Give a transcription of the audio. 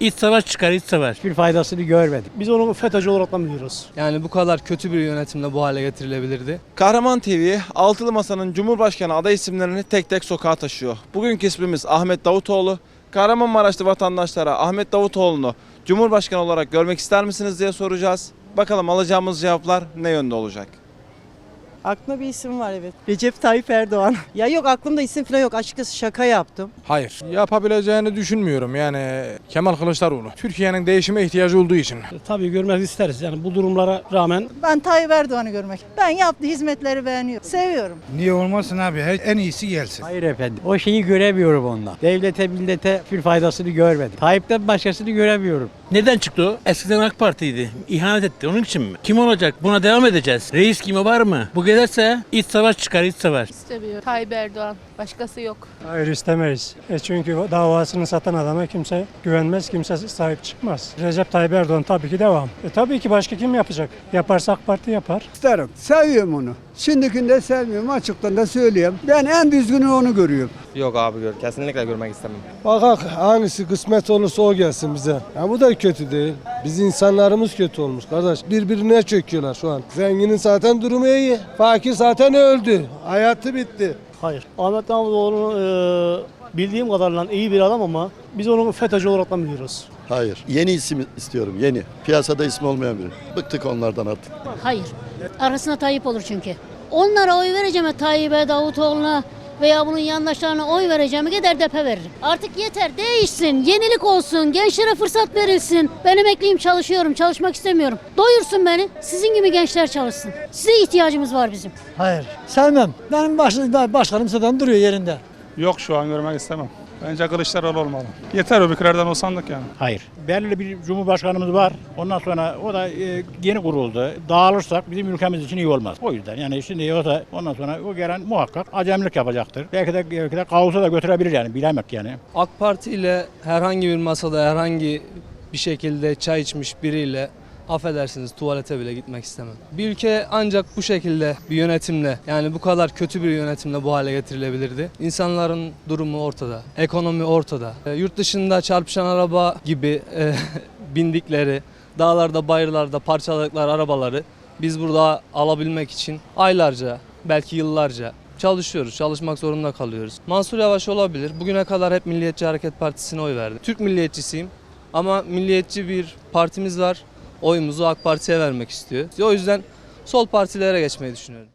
iç savaş çıkar iç savaş. Bir faydasını görmedik. Biz onu FETÖ'cü olarak da biliyoruz. Yani bu kadar kötü bir yönetimle bu hale getirilebilirdi. Kahraman TV, Altılı Masa'nın Cumhurbaşkanı aday isimlerini tek tek sokağa taşıyor. Bugünkü ismimiz Ahmet Davutoğlu. Kahramanmaraşlı vatandaşlara Ahmet Davutoğlu'nu Cumhurbaşkanı olarak görmek ister misiniz diye soracağız. Bakalım alacağımız cevaplar ne yönde olacak? Aklımda bir isim var evet. Recep Tayyip Erdoğan. Ya yok aklımda isim falan yok. Açıkçası şaka yaptım. Hayır. Yapabileceğini düşünmüyorum yani Kemal Kılıçdaroğlu. Türkiye'nin değişime ihtiyacı olduğu için. E, Tabii görmek isteriz. Yani bu durumlara rağmen Ben Tayyip Erdoğan'ı görmek. Ben yaptığı hizmetleri beğeniyorum. Seviyorum. Niye olmasın abi? Her- En iyisi gelsin. Hayır efendim. O şeyi göremiyorum ondan. Devlete, millete bir faydasını görmedim. Tayyip'ten başkasını göremiyorum. Neden çıktı o? Eskiden AK Parti'ydi. İhanet etti. Onun için mi? Kim olacak? Buna devam edeceğiz. Reis kimi var mı? Bu gelirse iç savaş çıkar iç savaş. İstemiyor. Tayyip Erdoğan. Başkası yok. hayır istemeyiz. E çünkü davasını satan adama kimse güvenmez, kimse sahip çıkmaz. Recep Tayyip Erdoğan tabii ki devam. E tabii ki başka kim yapacak? Yaparsa AK Parti yapar. İsterim. Seviyorum onu. Şimdikinde sevmiyorum. Açıktan da söyleyeyim. Ben en düzgünü onu görüyorum. Yok abi gör. Kesinlikle görmek istemem. Bak hangisi kısmet olursa o gelsin bize. Ya bu da kötü değil. Biz insanlarımız kötü olmuş kardeş. Birbirine çöküyorlar şu an. Zenginin zaten durumu iyi. Fakir zaten öldü. Hayatı bitti. Hayır. Ahmet Davutoğlu'nu e, bildiğim kadarıyla iyi bir adam ama biz onu FETÖ'cü olarak da biliyoruz. Hayır. Yeni isim istiyorum. Yeni. Piyasada ismi olmayan biri. Bıktık onlardan artık. Hayır. Arasına Tayyip olur çünkü. Onlara oy vereceğim Tayyip'e, Davutoğlu'na veya bunun yandaşlarına oy vereceğim gider depe veririm. Artık yeter değişsin, yenilik olsun, gençlere fırsat verilsin. Ben emekliyim çalışıyorum, çalışmak istemiyorum. Doyursun beni, sizin gibi gençler çalışsın. Size ihtiyacımız var bizim. Hayır. Sevmem. Benim baş, başkanım zaten duruyor yerinde. Yok şu an görmek istemem. Bence Kılıçdaroğlu olmalı. Yeter öbürkülerden olsandık yani. Hayır. Belirli bir cumhurbaşkanımız var. Ondan sonra o da e, yeni kuruldu. Dağılırsak bizim ülkemiz için iyi olmaz. O yüzden yani şimdi o da ondan sonra o gelen muhakkak acemlik yapacaktır. Belki de, belki de kaosa da götürebilir yani bilemek yani. AK Parti ile herhangi bir masada herhangi bir şekilde çay içmiş biriyle affedersiniz tuvalete bile gitmek istemem. Bir ülke ancak bu şekilde bir yönetimle yani bu kadar kötü bir yönetimle bu hale getirilebilirdi. İnsanların durumu ortada. Ekonomi ortada. E, yurt dışında çarpışan araba gibi e, bindikleri, dağlarda bayırlarda parçaladıkları arabaları biz burada alabilmek için aylarca belki yıllarca çalışıyoruz. Çalışmak zorunda kalıyoruz. Mansur Yavaş olabilir. Bugüne kadar hep Milliyetçi Hareket Partisi'ne oy verdim. Türk milliyetçisiyim ama milliyetçi bir partimiz var. Oyumuzu AK Parti'ye vermek istiyor. O yüzden sol partilere geçmeyi düşünüyorum.